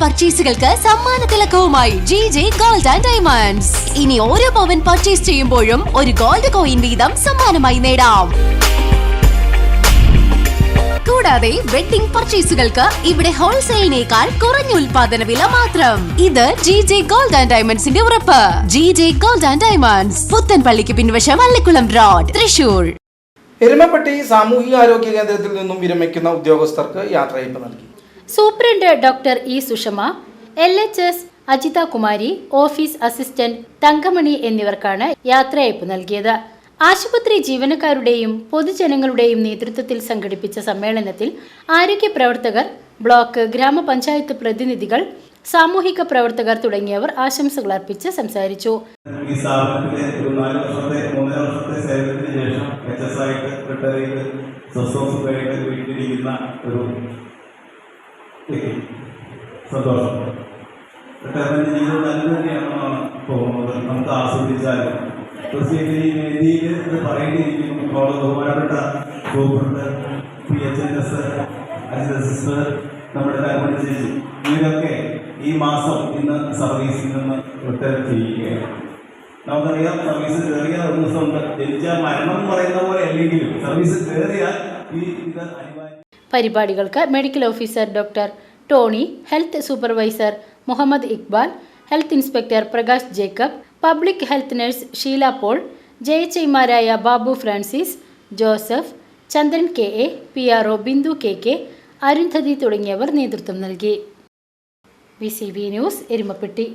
പർച്ചേസുകൾക്ക് സമ്മാന തിലക്കവുമായി G J gold and diamonds ഇനി ഓരോ പവൻ പർച്ചേസ് ചെയ്യുമ്പോഴും ഒരു ഗോൾഡ് കോയിൻ വീതം സമ്മാനമായി നേടാം. കൂടാതെ വെഡിംഗ് പർച്ചേസുകൾക്ക് ഇവിടെ ഹോൾസെയിലിനേക്കാൾ കുറഞ്ഞ ഉൽപാദന വില മാത്രം. ഇത് ജി ജെ ഗോൾഡ് ആൻഡ് ഡയമണ്ട്സിന്റെ ഉറപ്പ്. G J gold and diamonds പുത്തൻപള്ളിക്ക് പിൻവശം അള്ളിക്കുളം റോഡ് തൃശൂർ. എരുമപ്പെട്ടി സാമൂഹിക ആരോഗ്യ കേന്ദ്രത്തിൽ നിന്നും വിരമിക്കുന്ന ഉദ്യോഗസ്ഥർക്ക് യാത്രയപ്പ് നൽകി. Superintendent doctor E Sushama L H S Ajitha Kumari office assistant Thankamani എന്നിവർക്കാണ് യാത്രയയപ്പ് നൽകിയത്. ആശുപത്രി ജീവനക്കാരുടെയും പൊതുജനങ്ങളുടെയും നേതൃത്വത്തിൽ സംഘടിപ്പിച്ച സമ്മേളനത്തിൽ ആരോഗ്യ പ്രവർത്തകർ ബ്ലോക്ക് ഗ്രാമപഞ്ചായത്ത് പ്രതിനിധികൾ സാമൂഹിക പ്രവർത്തകർ തുടങ്ങിയവർ ആശംസകൾ അർപ്പിച്ച് സംസാരിച്ചു. സേവനത്തിന് ശേഷം റിട്ടയർ ഒരു സന്തോഷം. റിട്ടയർമെന്റ് ജീവിതം തന്നെയാണെന്നാണ് തോന്നുന്നത്? നമുക്ക് ആസ്വദിച്ചാലും? തീർച്ചയായിട്ടും ഈ വേദിയിൽ ഇത് പറയേണ്ടിയിരിക്കുന്നു ഇപ്പോൾ ബഹുമാനപ്പെട്ട superintendent P H N S H S S നമ്മുടെ തലമുറ ചേച്ചി. ഇവരൊക്കെ ഈ മാസം ഇന്ന് സർവീസിൽ നിന്ന് റിട്ടയർ ചെയ്യുകയാണ്. നമുക്കറിയാം സർവീസ് കയറിയ ഒരു ദിവസം ജനിച്ചാൽ ജനിച്ച മരണം പറയുന്ന പോലെ അല്ലെങ്കിലും സർവീസ് കയറിയാൽ ഈ ഇത് പരിപാടികൾക്ക് medical officer doctor Tony health supervisor Muhammad Iqbal health inspector Prakash Jacob public health nurse Sheela Paul ജയച്ചൈമാരായ Babu Francis Joseph Chandran K A P R O Bindu K K Arundhati തുടങ്ങിയവർ നേതൃത്വം നൽകി. V C B news Erumapetty.